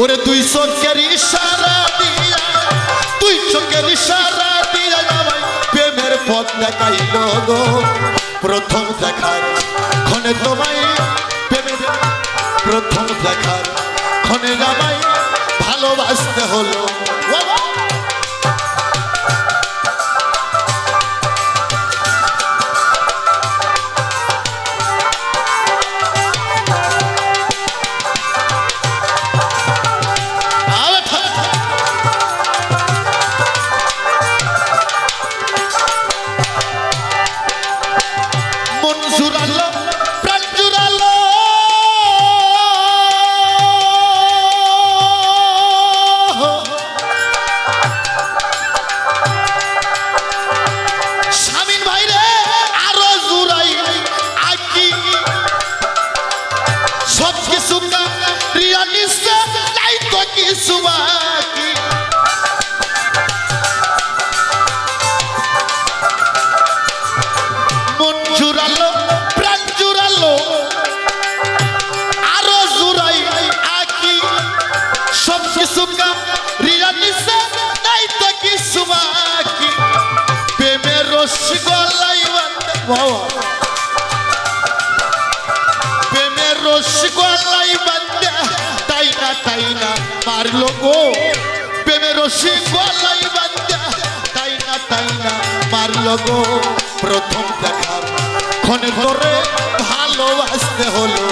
ওরে তুই চোখের ইশারা দিয়া তুই চোখের ইশারা দিয়া আমায় প্রেমের পথ দেখাইল গো প্রথম দেখার ক্ষণে তোমায় প্রেমের প্রথম দেখার ক্ষণে আমায় ভালোবাসতে হলো বাবা! জুড়ালো বাবা। প্রেমের রশ্মি গলাই বান্ধে তাই না তাই না মারলো গো। প্রেমের রশ্মি গলাই বান্ধে তাই না তাই না মারলো গো। প্রথম দেখার ক্ষণে ধরে ভালোবাসতে হলো।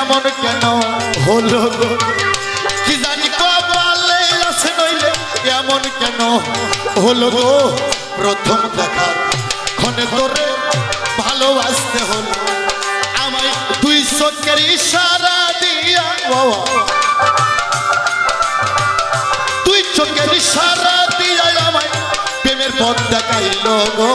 এমন কেন হলো কি জানি কপালে আছে নইলে এমন কেন হলো গো? প্রথম দেখা ক্ষণে ধরে ভালোবাসতে হলো। আমায় দুই চোখের ইশারা দিয়া, বাবা। তুই চোখের ইশারা দিয়া আমায় প্রেমের পথ দেখাইল গো।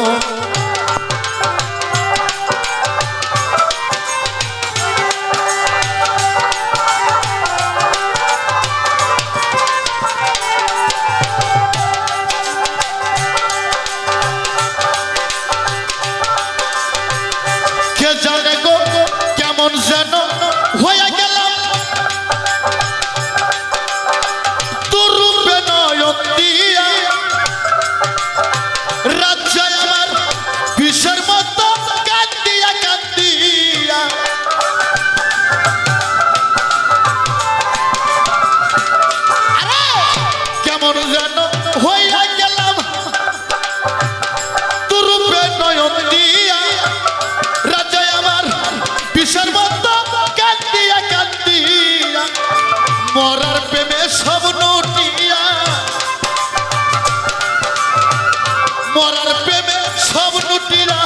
মরার প্রেমে সব নুটিরা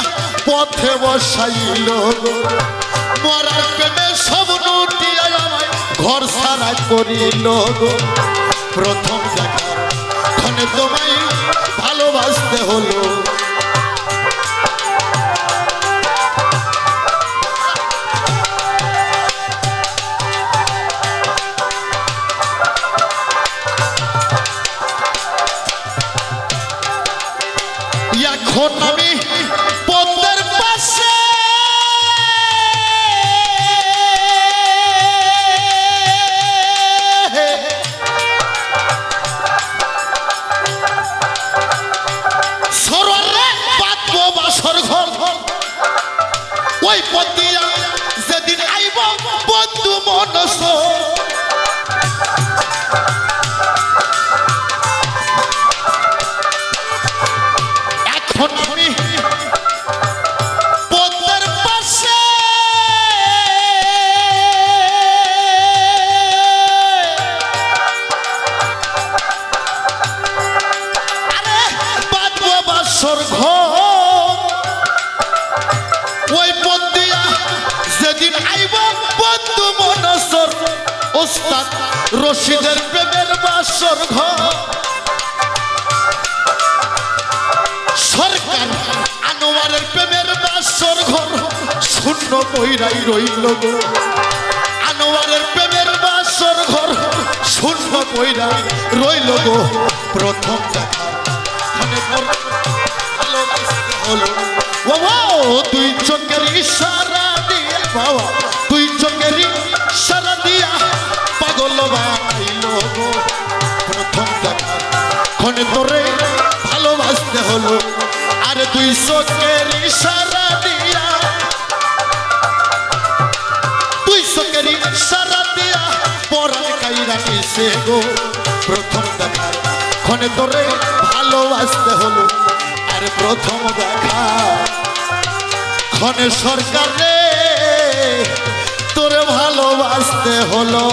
পথে বসাইল। মরার প্রেমে সব নুটিরা ঘর সারা করিল প্রথম দেখা তোমায় ভালোবাসতে হলো এখন আমি পদ্মের পাশে। ওই পতিয়া যেদিন আইব বন্ধু মনস। ঘর। ওই বন্দিয়া যেদিন আইব বন্ধু মনসর, ওস্তাদ রশিদের প্রেমের বাসর ঘর। সরকার আনোয়ারের প্রেমের বাসর ঘর, শূন্য বইরাই রইল গো। আনোয়ারের প্রেমের বাসর ঘর, শূন্য বইরাই রইল গো। প্রথম দেখা তুই চোখের ইশারা দিয়ে তুই চোখের ইশারা দিয়া পাগল প্রথম দেখা, ক্ষণে তোরে ভালোবাসতে হলো। আর তুই চোখের ইশারা দিয়া তুই চোখের ইশারা দিয়া পরাণ কাইরা নিছে গো। প্রথম দেখা, ক্ষণে তোরে ভালোবাসতে হলো। প্রথম দেখা। ক্ষণে সরকার রে তোরে ভালোবাসতে হলো।